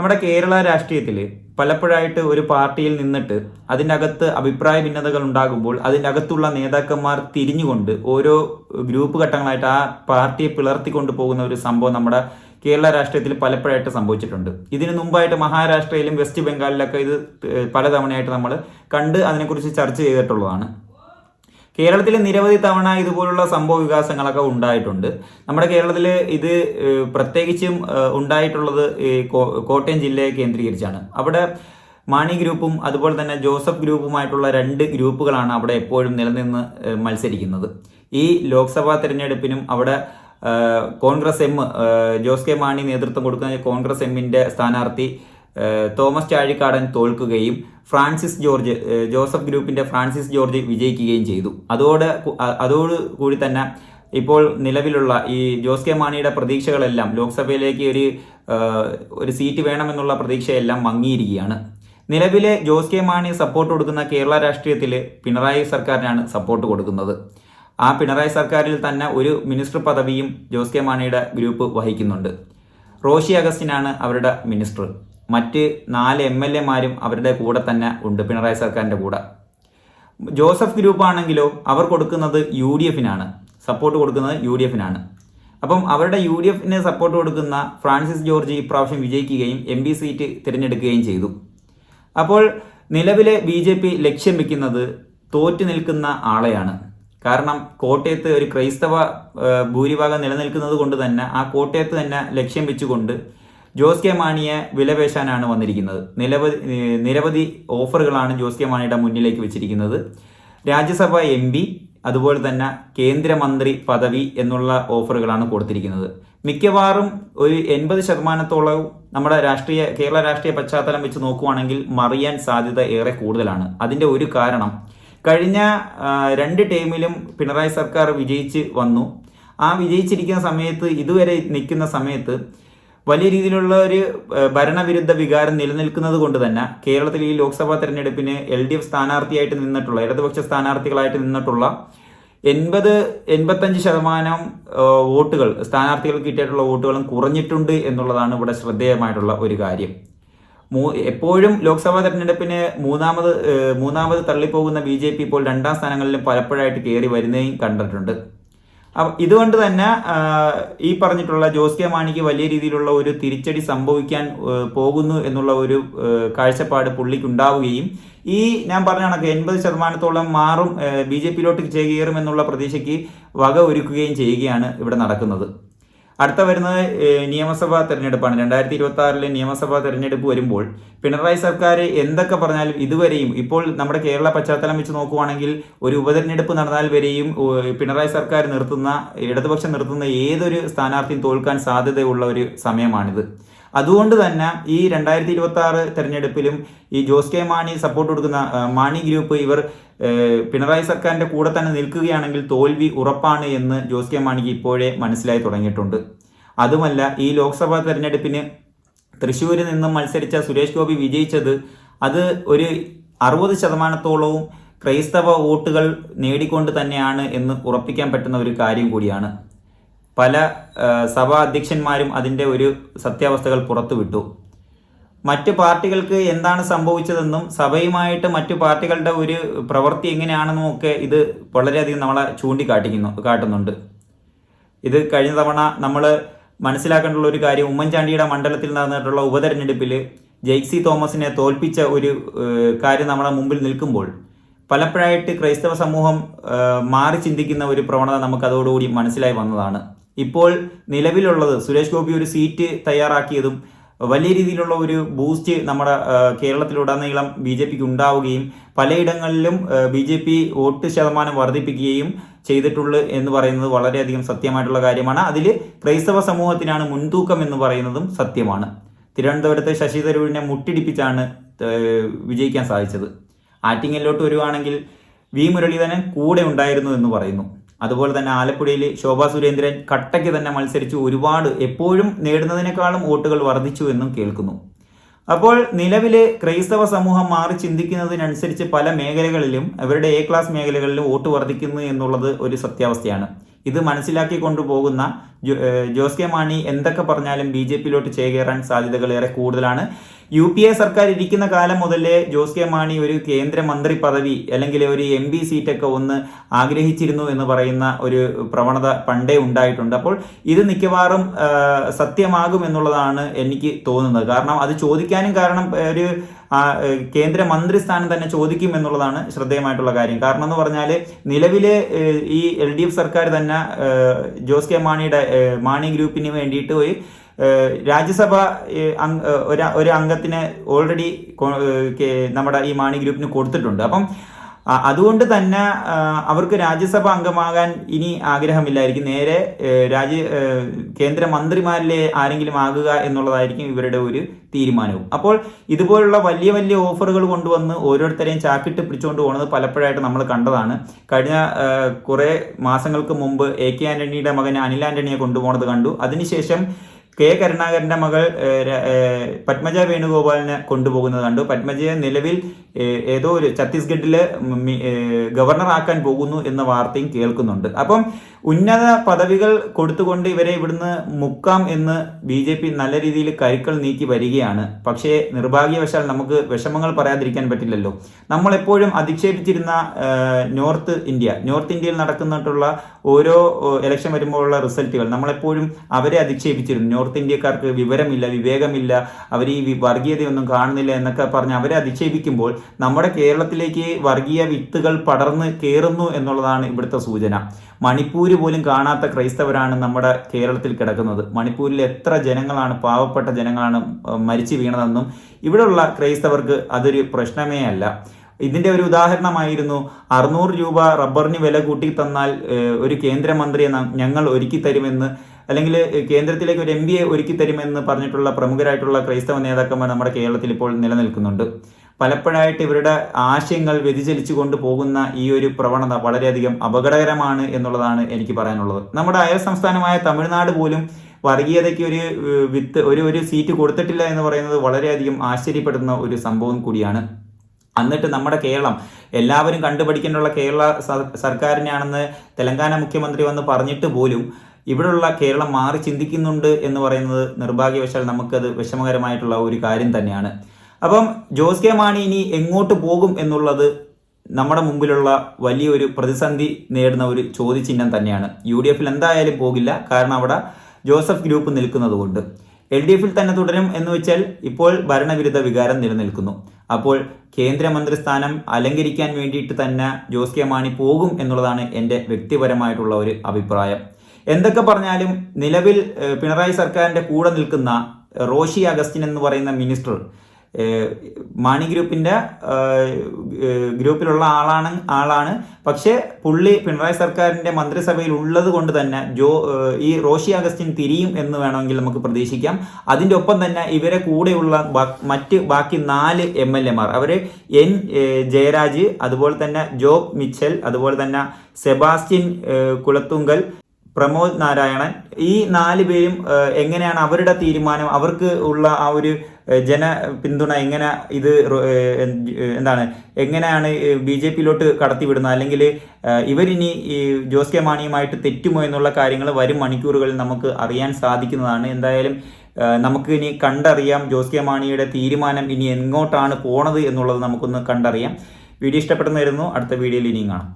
നമ്മുടെ കേരള രാഷ്ട്രീയത്തിൽ പലപ്പോഴായിട്ട് ഒരു പാർട്ടിയിൽ നിന്നിട്ട് അതിന്റെ അകത്ത് അഭിപ്രായ ഭിന്നതകൾ ഉണ്ടാകുമ്പോൾ അതിന്റെ അകത്തുള്ള നേതാക്കന്മാർ തിരിഞ്ഞുകൊണ്ട് ഓരോ ഗ്രൂപ്പ് ഘട്ടങ്ങളായിട്ട് ആ പാർട്ടിയെ പിളർത്തിക്കൊണ്ട് പോകുന്ന ഒരു സംഭവം നമ്മുടെ കേരള രാഷ്ട്രീയത്തിൽ പലപ്പോഴായിട്ട് സംഭവിച്ചിട്ടുണ്ട്. ഇതിനു മുമ്പായിട്ട് മഹാരാഷ്ട്രയിലും വെസ്റ്റ് ബംഗാളിലൊക്കെ ഇത് പലതവണയായിട്ട് നമ്മൾ കണ്ട് അതിനെക്കുറിച്ച് ചർച്ച ചെയ്തിട്ടുള്ളതാണ്. കേരളത്തിൽ നിരവധി തവണ ഇതുപോലുള്ള സംഭവ വികാസങ്ങളൊക്കെ ഉണ്ടായിട്ടുണ്ട്. നമ്മുടെ കേരളത്തിൽ ഇത് പ്രത്യേകിച്ചും ഉണ്ടായിട്ടുള്ളത് കോട്ടയം ജില്ലയെ കേന്ദ്രീകരിച്ചാണ്. അവിടെ മാണി ഗ്രൂപ്പും അതുപോലെ തന്നെ ജോസഫ് ഗ്രൂപ്പുമായിട്ടുള്ള രണ്ട് ഗ്രൂപ്പുകളാണ് അവിടെ എപ്പോഴും നിലനിന്ന് മത്സരിക്കുന്നത്. ഈ ലോക്സഭാ തെരഞ്ഞെടുപ്പിനും അവിടെ കോൺഗ്രസ് എം ജോസ് കെ മാണി നേതൃത്വം കൊടുക്കുന്ന കോൺഗ്രസ് എമ്മിന്റെ സ്ഥാനാർത്ഥി തോമസ് ചാഴിക്കാടൻ തോൽക്കുകയും ഫ്രാൻസിസ് ജോർജ് ജോസഫ് ഗ്രൂപ്പിന്റെ ഫ്രാൻസിസ് ജോർജ് വിജയിക്കുകയും ചെയ്തു. അതോടെ അതോട് കൂടി തന്നെ ഇപ്പോൾ നിലവിലുള്ള ഈ ജോസ് കെ മാണിയുടെ പ്രതീക്ഷകളെല്ലാം ലോക്സഭയിലേക്ക് ഒരു ഒരു സീറ്റ് വേണമെന്നുള്ള പ്രതീക്ഷയെല്ലാം മങ്ങിയിരിക്കുകയാണ്. നിലവിലെ ജോസ് കെ മാണി സപ്പോർട്ട് കൊടുക്കുന്ന കേരള രാഷ്ട്രീയത്തിൽ പിണറായി സർക്കാരിനാണ് സപ്പോർട്ട് കൊടുക്കുന്നത്. ആ പിണറായി സർക്കാരിൽ തന്നെ ഒരു മിനിസ്റ്റർ പദവിയും ജോസ് കെ മാണിയുടെ ഗ്രൂപ്പ് വഹിക്കുന്നുണ്ട്. റോഷി അഗസ്റ്റിനാണ് അവരുടെ മിനിസ്റ്റർ. മറ്റ് നാല് എം എൽ എമാരും അവരുടെ കൂടെ തന്നെ ഉണ്ട് പിണറായി സർക്കാരിന്റെ കൂടെ. ജോസഫ് ഗ്രൂപ്പ് ആണെങ്കിലോ അവർ കൊടുക്കുന്നത് യു ഡി എഫിനാണ്. സപ്പോർട്ട് കൊടുക്കുന്നത് യു ഡി എഫിനാണ്. അപ്പം അവരുടെ യു ഡി എഫിന് സപ്പോർട്ട് കൊടുക്കുന്ന ഫ്രാൻസിസ് ജോർജ് ഇപ്രാവശ്യം വിജയിക്കുകയും എം പി സീറ്റ് തിരഞ്ഞെടുക്കുകയും ചെയ്തു. അപ്പോൾ നിലവിലെ ബി ജെ പി ലക്ഷ്യം വെക്കുന്നത് തോറ്റു നിൽക്കുന്ന ആളെയാണ്. കാരണം കോട്ടയത്ത് ഒരു ക്രൈസ്തവ ഭൂരിഭാഗം നിലനിൽക്കുന്നത് കൊണ്ട് തന്നെ ആ കോട്ടയത്ത് തന്നെ ലക്ഷ്യം വെച്ചുകൊണ്ട് ജോസ് കെ മാണിയെ വിലപേശാനാണ് വന്നിരിക്കുന്നത്. നിരവധി നിരവധി ഓഫറുകളാണ് ജോസ് കെ മാണിയുടെ മുന്നിലേക്ക് വെച്ചിരിക്കുന്നത്. രാജ്യസഭ എം പി അതുപോലെ തന്നെ കേന്ദ്രമന്ത്രി പദവി എന്നുള്ള ഓഫറുകളാണ് കൊടുത്തിരിക്കുന്നത്. മിക്കവാറും ഒരു എൺപത് ശതമാനത്തോളം നമ്മുടെ രാഷ്ട്രീയ കേരള രാഷ്ട്രീയ പശ്ചാത്തലം വെച്ച് നോക്കുവാണെങ്കിൽ മറിയാൻ സാധ്യത ഏറെ കൂടുതലാണ്. അതിന്റെ ഒരു കാരണം കഴിഞ്ഞ രണ്ട് ടൈമിലും പിണറായി സർക്കാർ വിജയിച്ച് വന്നു. ആ വിജയിച്ചിരിക്കുന്ന സമയത്ത് ഇതുവരെ നിൽക്കുന്ന സമയത്ത് വലിയ രീതിയിലുള്ള ഒരു ഭരണവിരുദ്ധ വികാരം നിലനിൽക്കുന്നത് കൊണ്ട് തന്നെ കേരളത്തിൽ ഈ ലോക്സഭാ തെരഞ്ഞെടുപ്പിന് എൽ ഡി എഫ് സ്ഥാനാർത്ഥിയായിട്ട് നിന്നിട്ടുള്ള ഇടതുപക്ഷ സ്ഥാനാർത്ഥികളായിട്ട് നിന്നിട്ടുള്ള എൺപത് എൺപത്തഞ്ച് ശതമാനം വോട്ടുകൾ സ്ഥാനാർത്ഥികൾക്ക് കിട്ടിയിട്ടുള്ള വോട്ടുകളും കുറഞ്ഞിട്ടുണ്ട് എന്നുള്ളതാണ് ഇവിടെ ശ്രദ്ധേയമായിട്ടുള്ള ഒരു കാര്യം. മൂ എപ്പോഴും ലോക്സഭാ തെരഞ്ഞെടുപ്പിന് മൂന്നാമത് മൂന്നാമത് തള്ളിപ്പോകുന്ന ബി ജെ പി ഇപ്പോൾ രണ്ടാം സ്ഥാനങ്ങളിലും പലപ്പോഴായിട്ട് കയറി വരുന്നതും കണ്ടിട്ടുണ്ട്. ഇതുകൊണ്ട് തന്നെ ഈ പറഞ്ഞിട്ടുള്ള ജോസ് കെ മാണിക്ക് വലിയ രീതിയിലുള്ള ഒരു തിരിച്ചടി സംഭവിക്കാൻ പോകുന്നു എന്നുള്ള ഒരു കാഴ്ചപ്പാട് പുള്ളിക്ക് ഉണ്ടാവുകയും ഈ ഞാൻ പറഞ്ഞ കണക്ക് എൺപത് ശതമാനത്തോളം മാറും ബി ജെ പിയിലോട്ട് ചേകേറും എന്നുള്ള പ്രതീക്ഷയ്ക്ക് വക ഒരുക്കുകയും ചെയ്യുകയാണ് ഇവിടെ നടക്കുന്നത്. അടുത്ത വരുന്നത് നിയമസഭാ തെരഞ്ഞെടുപ്പാണ്. രണ്ടായിരത്തി ഇരുപത്തി ആറിലെ നിയമസഭാ തെരഞ്ഞെടുപ്പ് വരുമ്പോൾ പിണറായി സർക്കാർ എന്തൊക്കെ പറഞ്ഞാലും ഇതുവരെയും ഇപ്പോൾ നമ്മുടെ കേരള പശ്ചാത്തലം വെച്ച് നോക്കുവാണെങ്കിൽ ഒരു ഉപതെരഞ്ഞെടുപ്പ് നടന്നാൽ വരെയും പിണറായി സർക്കാർ നിർത്തുന്ന ഇടതുപക്ഷം നിർത്തുന്ന ഏതൊരു സ്ഥാനാർത്ഥിയും തോൽക്കാൻ സാധ്യതയുള്ള ഒരു സമയമാണിത്. അതുകൊണ്ട് തന്നെ ഈ രണ്ടായിരത്തി ഇരുപത്തി ആറ് തെരഞ്ഞെടുപ്പിലും ഈ ജോസ് കെ മാണി സപ്പോർട്ട് കൊടുക്കുന്ന മാണി ഗ്രൂപ്പ് ഇവർ പിണറായി സർക്കാരിന്റെ കൂടെ തന്നെ നിൽക്കുകയാണെങ്കിൽ തോൽവി ഉറപ്പാണ് എന്ന് ജോസ് കെ മാണിക്ക് ഇപ്പോഴേ മനസ്സിലായി തുടങ്ങിയിട്ടുണ്ട്. അതുമല്ല ഈ ലോക്സഭാ തെരഞ്ഞെടുപ്പിന് തൃശ്ശൂരിൽ നിന്നും മത്സരിച്ച സുരേഷ് ഗോപി വിജയിച്ചത് അത് ഒരു അറുപത് ശതമാനത്തോളവും ക്രൈസ്തവ വോട്ടുകൾ നേടിക്കൊണ്ട് തന്നെയാണ് എന്ന് ഉറപ്പിക്കാൻ പറ്റുന്ന ഒരു കാര്യം കൂടിയാണ്. പല സഭാ അധ്യക്ഷന്മാരും അതിന്റെ ഒരു സത്യാവസ്ഥകൾ പുറത്തുവിട്ടു. മറ്റ് പാർട്ടികൾക്ക് എന്താണ് സംഭവിച്ചതെന്നും സഭയുമായിട്ട് മറ്റു പാർട്ടികളുടെ ഒരു പ്രവൃത്തി എങ്ങനെയാണെന്നും ഒക്കെ ഇത് വളരെയധികം നമ്മളെ ചൂണ്ടിക്കാട്ടിക്കുന്നു കാട്ടുന്നുണ്ട്. ഇത് കഴിഞ്ഞ തവണ നമ്മൾ മനസ്സിലാക്കേണ്ടുള്ള ഒരു കാര്യം ഉമ്മൻചാണ്ടിയുടെ മണ്ഡലത്തിൽ നടന്നിട്ടുള്ള ഉപതെരഞ്ഞെടുപ്പിൽ ജെയ്സി തോമസിനെ തോൽപ്പിച്ച ഒരു കാര്യം നമ്മുടെ മുമ്പിൽ നിൽക്കുമ്പോൾ പലപ്പോഴായിട്ട് ക്രൈസ്തവ സമൂഹം മാറി ചിന്തിക്കുന്ന ഒരു പ്രവണത നമുക്ക് അതോടുകൂടി മനസ്സിലായി വന്നതാണ്. ഇപ്പോൾ നിലവിലുള്ളത് സുരേഷ് ഗോപി ഒരു സീറ്റ് തയ്യാറാക്കിയതും വലിയ രീതിയിലുള്ള ഒരു ബൂസ്റ്റ് നമ്മുടെ കേരളത്തിലുടനീളം ബി ജെ പിക്ക് ഉണ്ടാവുകയും പലയിടങ്ങളിലും ബി ജെ പി വോട്ട് ശതമാനം വർദ്ധിപ്പിക്കുകയും ചെയ്തിട്ടുള്ളൂ എന്ന് പറയുന്നത് വളരെയധികം സത്യമായിട്ടുള്ള കാര്യമാണ്. അതിൽ ക്രൈസ്തവ സമൂഹത്തിനാണ് മുൻതൂക്കം എന്ന് പറയുന്നതും സത്യമാണ്. തിരുവനന്തപുരത്തെ ശശി തരൂരിനെ മുട്ടിടിപ്പിച്ചാണ് വിജയിക്കാൻ സാധിച്ചത്. ആറ്റിങ്ങലിലോട്ട് വരുവാണെങ്കിൽ വി മുരളീധരൻ കൂടെ ഉണ്ടായിരുന്നു എന്ന് പറയുന്നു. അതുപോലെ തന്നെ ആലപ്പുഴയിൽ ശോഭാ സുരേന്ദ്രൻ കട്ടയ്ക്ക് തന്നെ മത്സരിച്ചു ഒരുപാട് എപ്പോഴും നേടുന്നതിനേക്കാളും വോട്ടുകൾ വർദ്ധിച്ചു എന്നും കേൾക്കുന്നു. അപ്പോൾ നിലവിലെ ക്രൈസ്തവ സമൂഹം മാറി ചിന്തിക്കുന്നതിനനുസരിച്ച് പല മേഖലകളിലും അവരുടെ എ ക്ലാസ് മേഖലകളിലും വോട്ട് വർദ്ധിക്കുന്നു എന്നുള്ളത് ഒരു സത്യാവസ്ഥയാണ്. ഇത് മനസ്സിലാക്കി കൊണ്ടുപോകുന്ന ജോസ് കെ മാണി എന്തൊക്കെ പറഞ്ഞാലും ബി ജെ പിയിലോട്ട് ചേകേറാൻ സാധ്യതകൾ ഏറെ കൂടുതലാണ്. യു പി എ സർക്കാർ ഇരിക്കുന്ന കാലം മുതലേ ജോസ് കെ മാണി ഒരു കേന്ദ്രമന്ത്രി പദവി അല്ലെങ്കിൽ ഒരു എം പി സീറ്റൊക്കെ ഒന്ന് ആഗ്രഹിച്ചിരുന്നു എന്ന് പറയുന്ന ഒരു പ്രവണത പണ്ടേ ഉണ്ടായിട്ടുണ്ട്. അപ്പോൾ ഇത് മിക്കവാറും സത്യമാകും എന്നുള്ളതാണ് എനിക്ക് തോന്നുന്നത്. കാരണം അത് ചോദിക്കാനും കാരണം ഒരു ആ, കേന്ദ്രമന്ത്രി കേന്ദ്ര മന്ത്രിസ്ഥാനം തന്നെ ചോദിക്കും എന്നുള്ളതാണ് ശ്രദ്ധേയമായിട്ടുള്ള കാര്യം. കാരണം എന്ന് പറഞ്ഞാൽ നിലവിലെ ഈ എൽ ഡി എഫ് സർക്കാർ തന്നെ ജോസ് കെ മാണിയുടെ മാണി ഗ്രൂപ്പിന് വേണ്ടിയിട്ട് പോയി രാജ്യസഭ ഒരു അംഗത്തിന് ഓൾറെഡി നമ്മുടെ ഈ മാണി ഗ്രൂപ്പിന് കൊടുത്തിട്ടുണ്ട്. അപ്പം അതുകൊണ്ട് തന്നെ അവർക്ക് രാജ്യസഭ അംഗമാകാൻ ഇനി ആഗ്രഹമില്ലായിരിക്കും. നേരെ രാജ്യ കേന്ദ്ര കേന്ദ്രമന്ത്രിമാരിലെ ആരെങ്കിലും ആകുക എന്നുള്ളതായിരിക്കും ഇവരുടെ ഒരു തീരുമാനവും. അപ്പോൾ ഇതുപോലുള്ള വലിയ വലിയ ഓഫറുകൾ കൊണ്ടുവന്ന് ഓരോരുത്തരെയും ചാക്കിട്ട് പിടിച്ചുകൊണ്ട് പോകുന്നത് പലപ്പോഴായിട്ട് നമ്മൾ കണ്ടതാണ്. കഴിഞ്ഞ കുറേ മാസങ്ങൾക്ക് മുമ്പ് എ കെ ആന്റണിയുടെ മകൻ അനിൽ ആന്റണിയെ കൊണ്ടുപോകുന്നത് കണ്ടു. അതിനുശേഷം കെ കരുണാകരന്റെ മകൾ പത്മജ വേണുഗോപാലിനെ കൊണ്ടുപോകുന്നത് കണ്ടു. പത്മജയെ നിലവിൽ ഏതോ ഒരു ഛത്തീസ്ഗഡിൽ ഗവർണറാക്കാൻ പോകുന്നു എന്ന വാർത്തയും കേൾക്കുന്നുണ്ട്. അപ്പം ഉന്നത പദവികൾ കൊടുത്തുകൊണ്ട് ഇവരെ ഇവിടുന്ന് മുക്കാം എന്ന് ബി ജെ പി നല്ല രീതിയിൽ കരുക്കൾ നീക്കി വരികയാണ്. പക്ഷേ നിർഭാഗ്യവശാൽ നമുക്ക് വിഷമങ്ങൾ പറയാതിരിക്കാൻ പറ്റില്ലല്ലോ. നമ്മൾ എപ്പോഴും അധിക്ഷേപിച്ചിരുന്ന നോർത്ത് ഇന്ത്യ നോർത്ത് ഇന്ത്യയിൽ നടക്കുന്നിട്ടുള്ള ഓരോ ഇലക്ഷൻ വരുമ്പോഴുള്ള റിസൾട്ടുകൾ നമ്മളെപ്പോഴും അവരെ അധിക്ഷേപിച്ചിരുന്നു. നോർത്ത് ഇന്ത്യക്കാർക്ക് വിവരമില്ല വിവേകമില്ല അവർ ഈ വർഗീയതയൊന്നും കാണുന്നില്ല എന്നൊക്കെ പറഞ്ഞ് അവരെ അധിക്ഷേപിക്കുമ്പോൾ നമ്മുടെ കേരളത്തിലേക്ക് വർഗീയ വിത്തുകൾ പടർന്ന് കയറുന്നു എന്നുള്ളതാണ് ഇവിടുത്തെ സൂചന. മണിപ്പൂര് പോലും കാണാത്ത ക്രൈസ്തവരാണ് നമ്മുടെ കേരളത്തിൽ കിടക്കുന്നത്. മണിപ്പൂരിൽ എത്ര ജനങ്ങളാണ് പാവപ്പെട്ട ജനങ്ങളാണ് മരിച്ചു വീണതെന്നും ഇവിടെയുള്ള ക്രൈസ്തവർക്ക് അതൊരു പ്രശ്നമേ അല്ല. ഇതിന്റെ ഒരു ഉദാഹരണമായിരുന്നു അറുന്നൂറ് രൂപ റബ്ബറിന് വില കൂട്ടി തന്നാൽ ഒരു കേന്ദ്രമന്ത്രിയെ ഞങ്ങൾ ഒരുക്കി തരുമെന്ന് അല്ലെങ്കിൽ കേന്ദ്രത്തിലേക്ക് ഒരു എ ഒരുക്കി തരുമെന്ന് പറഞ്ഞിട്ടുള്ള പ്രമുഖരായിട്ടുള്ള ക്രൈസ്തവ നേതാക്കന്മാർ നമ്മുടെ കേരളത്തിൽ ഇപ്പോൾ നിലനിൽക്കുന്നുണ്ട്. പലപ്പോഴായിട്ട് ഇവരുടെ ആശയങ്ങൾ വ്യതിചലിച്ചു കൊണ്ടുപോകുന്ന ഈ ഒരു പ്രവണത വളരെയധികം അപകടകരമാണ് എന്നുള്ളതാണ് എനിക്ക് പറയാനുള്ളത്. നമ്മുടെ അയൽ സംസ്ഥാനമായ തമിഴ്നാട് പോലും വർഗീയതയ്ക്ക് ഒരു വിത്ത് ഒരു ഒരു സീറ്റ് കൊടുത്തിട്ടില്ല എന്ന് പറയുന്നത് വളരെയധികം ആശ്ചര്യപ്പെടുന്ന ഒരു സംഭവം കൂടിയാണ്. എന്നിട്ട് നമ്മുടെ കേരളം എല്ലാവരും കണ്ടുപഠിക്കേണ്ടുള്ള കേരള സർക്കാരിനാണെന്ന് തെലങ്കാന മുഖ്യമന്ത്രി വന്ന് പറഞ്ഞിട്ട് പോലും ഇവിടെയുള്ള കേരളം മാറി ചിന്തിക്കുന്നുണ്ട് എന്ന് പറയുന്നത് നിർഭാഗ്യവശാൽ നമുക്കത് വിഷമകരമായിട്ടുള്ള ഒരു കാര്യം തന്നെയാണ്. അപ്പം ജോസ് കെ മാണി ഇനി എങ്ങോട്ട് പോകും എന്നുള്ളത് നമ്മുടെ മുമ്പിലുള്ള വലിയൊരു പ്രതിസന്ധി നേടുന്ന ഒരു ചോദ്യചിഹ്നം തന്നെയാണ്. യു ഡി എഫിൽ എന്തായാലും പോകില്ല. കാരണം അവിടെ ജോസഫ് ഗ്രൂപ്പ് നിൽക്കുന്നത് കൊണ്ട്. എൽ ഡി എഫിൽ തന്നെ തുടരും എന്ന് വെച്ചാൽ ഇപ്പോൾ ഭരണവിരുദ്ധ വികാരം നിലനിൽക്കുന്നു. അപ്പോൾ കേന്ദ്രമന്ത്രി സ്ഥാനം അലങ്കരിക്കാൻ വേണ്ടിയിട്ട് തന്നെ ജോസ് കെ മാണി പോകും എന്നുള്ളതാണ് എന്റെ വ്യക്തിപരമായിട്ടുള്ള ഒരു അഭിപ്രായം. എന്തൊക്കെ പറഞ്ഞാലും നിലവിൽ പിണറായി സർക്കാരിന്റെ കൂടെ നിൽക്കുന്ന റോഷി അഗസ്റ്റിൻ എന്ന് പറയുന്ന മിനിസ്റ്റർ മാണി ഏഹ്, ഗ്രൂപ്പിലുള്ള ആളാണ് ആളാണ്. പക്ഷേ പുള്ളി പിണറായി സർക്കാരിന്റെ മന്ത്രിസഭയിൽ ഉള്ളത് കൊണ്ട് തന്നെ ജോ ഈ റോഷി അഗസ്റ്റിൻ തിരിയും എന്ന് വേണമെങ്കിൽ നമുക്ക് പ്രതീക്ഷിക്കാം. അതിന്റെ ഒപ്പം തന്നെ ഇവരെ കൂടെയുള്ള മറ്റ് ബാക്കി നാല് എം എൽ എമാർ അവർ എൻ ജയരാജ് അതുപോലെ തന്നെ ജോബ് മിച്ചൽ അതുപോലെ തന്നെ സെബാസ്റ്റ്യൻ കുളത്തുങ്കൽ പ്രമോദ് നാരായണൻ. ഈ നാല് പേരും എങ്ങനെയാണ് അവരുടെ തീരുമാനം? അവർക്ക് ഉള്ള ആ ഒരു ജന പിന്തുണ എങ്ങനെ ഇത് എന്താണ്? എങ്ങനെയാണ് ബി ജെ പിയിലോട്ട് കടത്തിവിടുന്നത്? അല്ലെങ്കിൽ ഇവരിനി ഈ ജോസ് കെ മാണിയുമായിട്ട് തെറ്റുമോ എന്നുള്ള കാര്യങ്ങൾ വരും മണിക്കൂറുകളിൽ നമുക്ക് അറിയാൻ സാധിക്കുന്നതാണ്. എന്തായാലും നമുക്ക് ഇനി കണ്ടറിയാം ജോസ് കെ മാണിയുടെ തീരുമാനം ഇനി എങ്ങോട്ടാണ് പോണത് എന്നുള്ളത് നമുക്കൊന്ന് കണ്ടറിയാം. വീഡിയോ ഇഷ്ടപ്പെടുന്നതായിരുന്നു അടുത്ത വീഡിയോയിൽ ഇനിയും കാണാം.